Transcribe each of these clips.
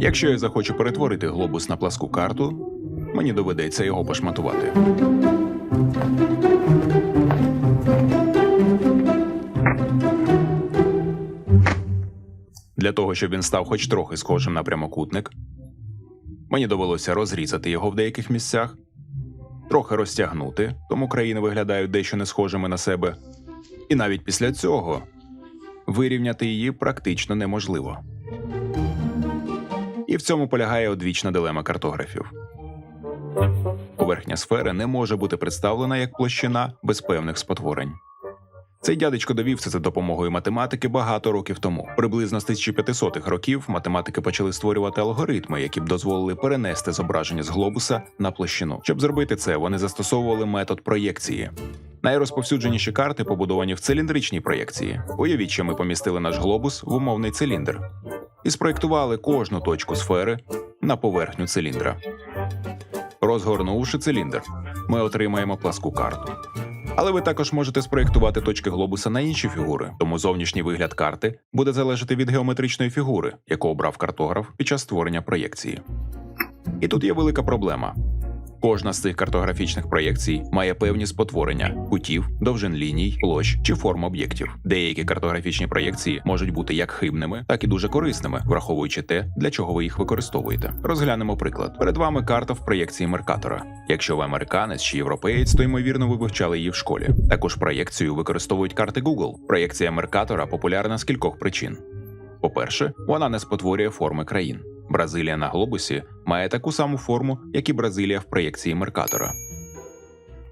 Якщо я захочу перетворити глобус на пласку карту, мені доведеться його пошматувати. Для того, щоб він став хоч трохи схожим на прямокутник, мені довелося розрізати його в деяких місцях, трохи розтягнути, тому країни виглядають дещо не схожими на себе. І навіть після цього вирівняти її практично неможливо. І в цьому полягає одвічна дилема картографів. Поверхня сфери не може бути представлена як площина без певних спотворень. Цей дядечко довів це за допомогою математики багато років тому. Приблизно з 1500-х років математики почали створювати алгоритми, які б дозволили перенести зображення з глобуса на площину. Щоб зробити це, вони застосовували метод проєкції. Найрозповсюдженіші карти побудовані в циліндричній проєкції. Уявіть, що ми помістили наш глобус в умовний циліндр і спроєктували кожну точку сфери на поверхню циліндра. Розгорнувши циліндр, ми отримаємо пласку карту. Але ви також можете спроєктувати точки глобуса на інші фігури, тому зовнішній вигляд карти буде залежати від геометричної фігури, яку обрав картограф під час створення проєкції. І тут є велика проблема. Кожна з цих картографічних проєкцій має певні спотворення кутів, довжин ліній, площ чи форм об'єктів. Деякі картографічні проєкції можуть бути як хибними, так і дуже корисними, враховуючи те, для чого ви їх використовуєте. Розглянемо приклад. Перед вами карта в проєкції Меркатора. Якщо ви американець чи європеєць, то ймовірно ви вивчали її в школі. Також проєкцію використовують карти Google. Проєкція Меркатора популярна з кількох причин. По-перше, вона не спотворює форми країн. Бразилія на глобусі має таку саму форму, як і Бразилія в проєкції Меркатора.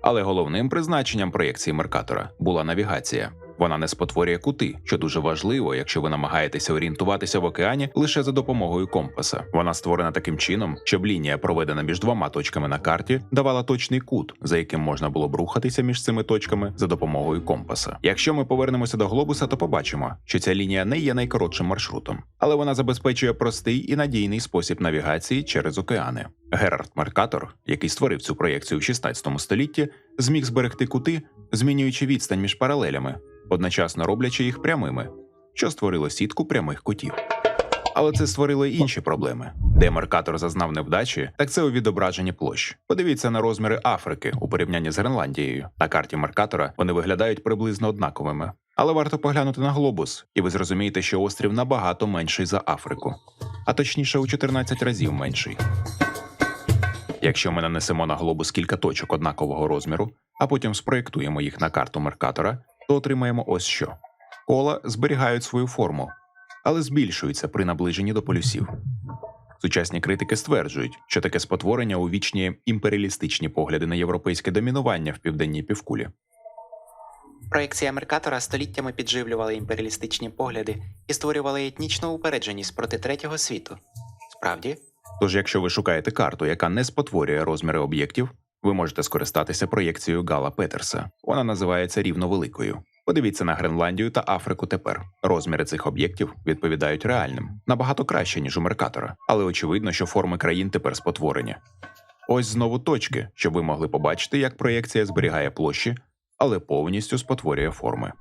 Але головним призначенням проєкції Меркатора була навігація. Вона не спотворює кути, що дуже важливо, якщо ви намагаєтеся орієнтуватися в океані лише за допомогою компаса. Вона створена таким чином, щоб лінія, проведена між двома точками на карті, давала точний кут, за яким можна було б рухатися між цими точками за допомогою компаса. Якщо ми повернемося до глобуса, то побачимо, що ця лінія не є найкоротшим маршрутом, але вона забезпечує простий і надійний спосіб навігації через океани. Герард Меркатор, який створив цю проєкцію в 16 столітті, зміг зберегти кути, змінюючи відстань між паралелями, одночасно роблячи їх прямими, що створило сітку прямих кутів. Але це створило інші проблеми. Де Меркатор зазнав невдачі, так це у відображенні площ. Подивіться на розміри Африки у порівнянні з Гренландією. На карті Меркатора вони виглядають приблизно однаковими. Але варто поглянути на глобус, і ви зрозумієте, що острів набагато менший за Африку, а точніше у 14 разів менший. Якщо ми нанесемо на глобус кілька точок однакового розміру, а потім спроєктуємо їх на карту Меркатора, то отримаємо ось що: кола зберігають свою форму, але збільшуються при наближенні до полюсів. Сучасні критики стверджують, що таке спотворення увічнює імперіалістичні погляди на європейське домінування в південній півкулі. Проекція Меркатора століттями підживлювала імперіалістичні погляди і створювала етнічну упередженість проти третього світу. Справді, Тож, якщо ви шукаєте карту, яка не спотворює розміри об'єктів, ви можете скористатися проєкцією Гала Петерса. Вона називається рівновеликою. Подивіться на Гренландію та Африку тепер. Розміри цих об'єктів відповідають реальним, набагато краще, ніж у Меркатора, але очевидно, що форми країн тепер спотворені. Ось знову точки, щоб ви могли побачити, як проєкція зберігає площі, але повністю спотворює форми.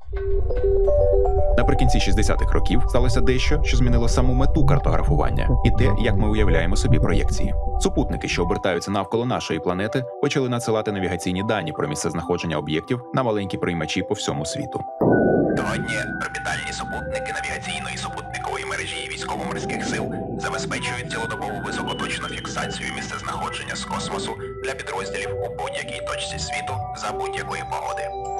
Наприкінці 60-х років сталося дещо, що змінило саму мету картографування і те, як ми уявляємо собі проєкції. Супутники, що обертаються навколо нашої планети, почали надсилати навігаційні дані про місцезнаходження об'єктів на маленькі приймачі по всьому світу. Сьогодні орбітальні супутники навігаційної супутникової мережі військово-морських сил забезпечують цілодобову високоточну фіксацію місцезнаходження з космосу для підрозділів у будь-якій точці світу за будь-якої погоди.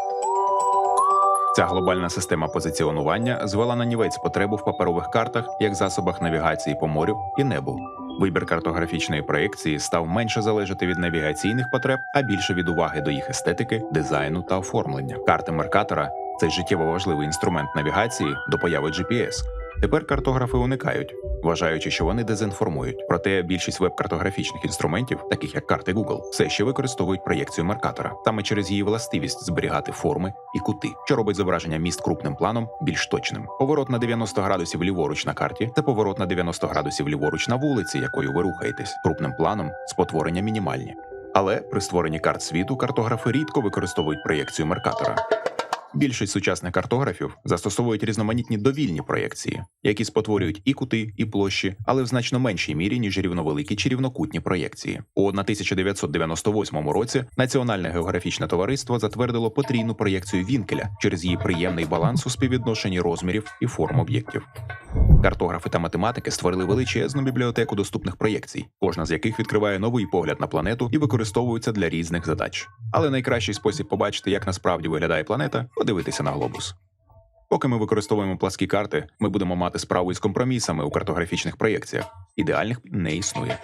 Ця глобальна система позиціонування звела на нівець потребу в паперових картах як засобах навігації по морю і небу. Вибір картографічної проєкції став менше залежати від навігаційних потреб, а більше від уваги до їх естетики, дизайну та оформлення. Карти Меркатора цей життєво важливий інструмент навігації до появи GPS. Тепер картографи уникають, вважаючи, що вони дезінформують. Проте більшість веб-картографічних інструментів, таких як карти Google, все ще використовують проєкцію Меркатора, саме через її властивість зберігати форми і кути, що робить зображення міст крупним планом більш точним. Поворот на 90 градусів ліворуч на карті це поворот на 90 градусів ліворуч на вулиці, якою ви рухаєтесь. Крупним планом спотворення мінімальні. Але при створенні карт світу картографи рідко використовують проєкцію Меркатора. Більшість сучасних картографів застосовують різноманітні довільні проєкції, які спотворюють і кути, і площі, але в значно меншій мірі, ніж рівновеликі чи рівнокутні проєкції. У 1998 році Національне географічне товариство затвердило потрійну проєкцію Вінкеля через її приємний баланс у співвідношенні розмірів і форм об'єктів. Картографи та математики створили величезну бібліотеку доступних проєкцій, кожна з яких відкриває новий погляд на планету і використовується для різних задач. Але найкращий спосіб побачити, як насправді виглядає планета, подивитися на глобус. Поки ми використовуємо пласкі карти, ми будемо мати справу із компромісами у картографічних проєкціях. Ідеальних не існує.